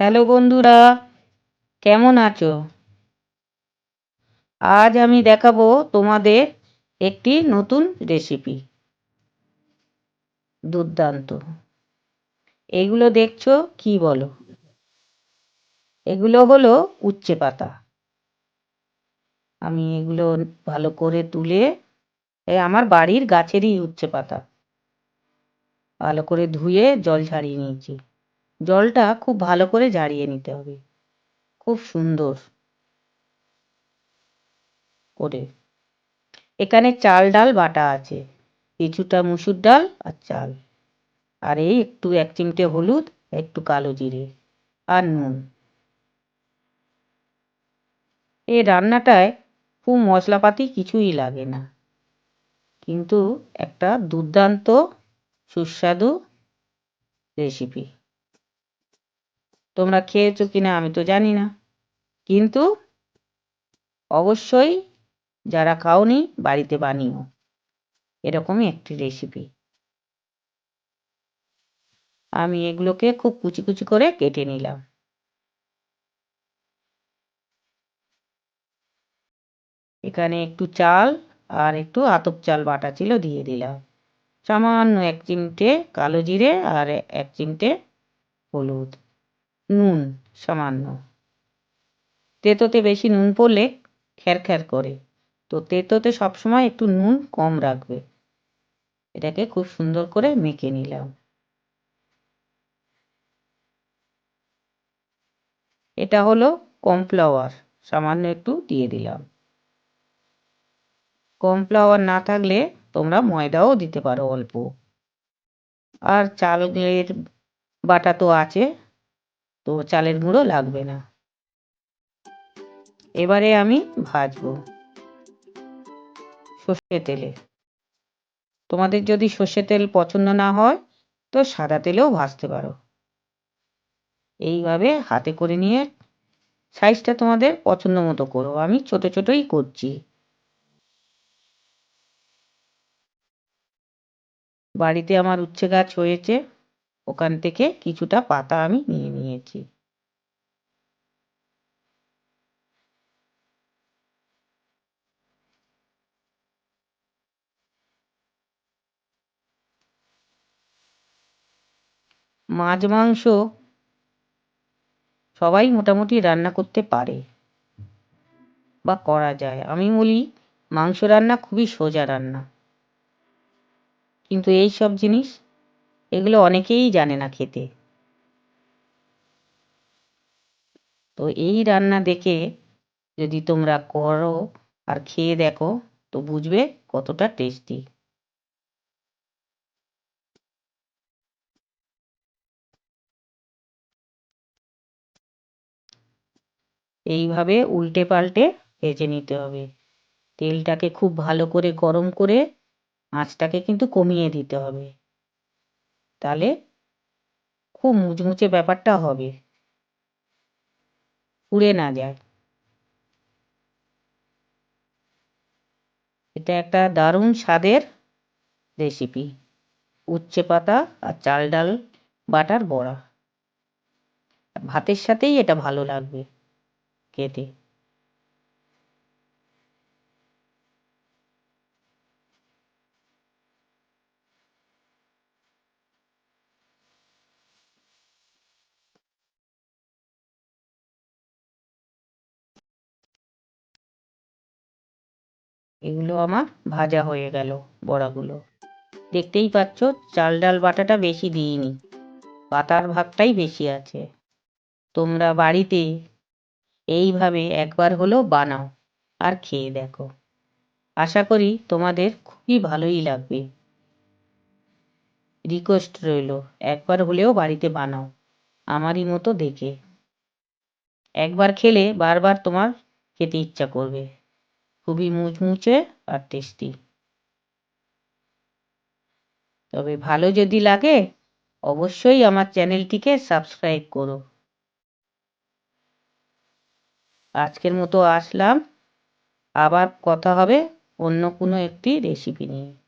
Hello বন্ধুরা, কেমন আছো? আজ আমি দেখাবো তোমাদের একটি নতুন রেসিপি দুর্দান্ত। এগুলো দেখছ কি বলো? এগুলো হলো উচ্ছে পাতা। আমি এগুলো ভালো করে তুলে আমার বাড়ির গাছেরই উচ্ছে পাতা। ভালো করে ধুয়ে জল ছাড়িয়ে নিয়েছি। জলটা খুব ভালো করে ঝারিয়ে নিতে হবে। খুব সুন্দর করে। এখানে চাল ডাল বাটা আছে, কিছুটা মুসুর ডাল আর চাল। আর এই একটু এক চিমটে হলুদ, একটু কালো জিরে আর নুন। এই রান্নাটায় খুব মশলাপাতি কিছুই লাগে না। কিন্তু একটা দুর্দান্ত সুস্বাদু রেসিপি তোমরা খেয়েছো কিনা আমি তো জানি না। কিন্তু অবশ্যই যারা খাওনি বাড়িতে বানিও। এরকমই একটি রেসিপি আমি এগুলোকে খুব কুচি কুচি করে কেটে নিলাম। এখানে একটু চাল আর একটু আতপ চাল বাটা ছিল দিয়ে দিলাম। সামান্য এক চিমটে কালো জিরে আর এক চিমটে হলুদ। নুন সামান্য। তেতোতে বেশি নুন পড়লে খ্যার খ্যার করে। তো তেতোতে সবসময় একটু নুন কম রাখবে। এটাকে খুব সুন্দর করে মেখে নিলাম। এটা হলো কর্নফ্লাওয়ার, সামান্য একটু দিয়ে দিলাম। কর্নফ্লাওয়ার না থাকলে তোমরা ময়দাও দিতে পারো অল্প। আর চালের বাটা তো আছে তো চালের গুঁড়ো লাগবে না। এবারে আমি ভাজবো সর্ষে তেলে। তোমাদের যদি সর্ষে তেল পছন্দ না হয়, তো সাদা তেলেও ভাজতে পারো। এইভাবে হাতে করে নিয়ে সাইজটা তোমাদের পছন্দ মতো করো। আমি ছোট ছোটই করছি। বাড়িতে আমার উচ্ছে গাছ হয়েছে, ওখান থেকে কিছুটা পাতা আমি নিয়ে নিয়েছি মাছ, মাংস সবাই মোটামুটি রান্না করতে পারে বা করা যায়। আমি বলি, মাংস রান্না খুবই সোজা রান্না। কিন্তু এই সব জিনিস এগুলো অনেকেই জানে না খেতে। তো এই রান্না দেখে যদি তোমরা করো আর খেয়ে দেখো, তো বুঝবে কতটা টেস্টি এইভাবে উল্টে পাল্টে ভেজে নিতে হবে। তেলটাকে খুব ভালো করে গরম করে আঁচটাকে কিন্তু কমিয়ে দিতে হবে। তাহলে খুব মুচমুচে ব্যাপারটা হবে। পুড়ে না যায়। এটা একটা দারুণ স্বাদের রেসিপি উচ্ছে পাতা আর চাল ডাল, বাটার বড়া। ভাতের সাথেই এটা ভালো লাগবে খেতে। এগুলো আমার ভাজা হয়ে গেল বড়াগুলো। দেখতেই পাচ্ছ, চাল ডাল বাটাটা বেশি দিইনি। পাতার ভাগটাই বেশি আছে। তোমরা বাড়িতে এইভাবে একবার হলেও বানাও আর খেয়ে দেখো। আশা করি তোমাদের খুবই ভালোই লাগবে। রিকোয়েস্ট রইল, একবার হলেও বাড়িতে বানাও, আমারই মতো দেখে। একবার খেলে বারবার তোমার খেতে ইচ্ছা করবে। খুবই মুচমুচে আর টেস্টি তবে ভালো যদি লাগে, অবশ্যই আমার চ্যানেলটিকে সাবস্ক্রাইব করো। আজকের মতো আসলাম। আবার কথা হবে অন্য কোনো একটি রেসিপি নিয়ে।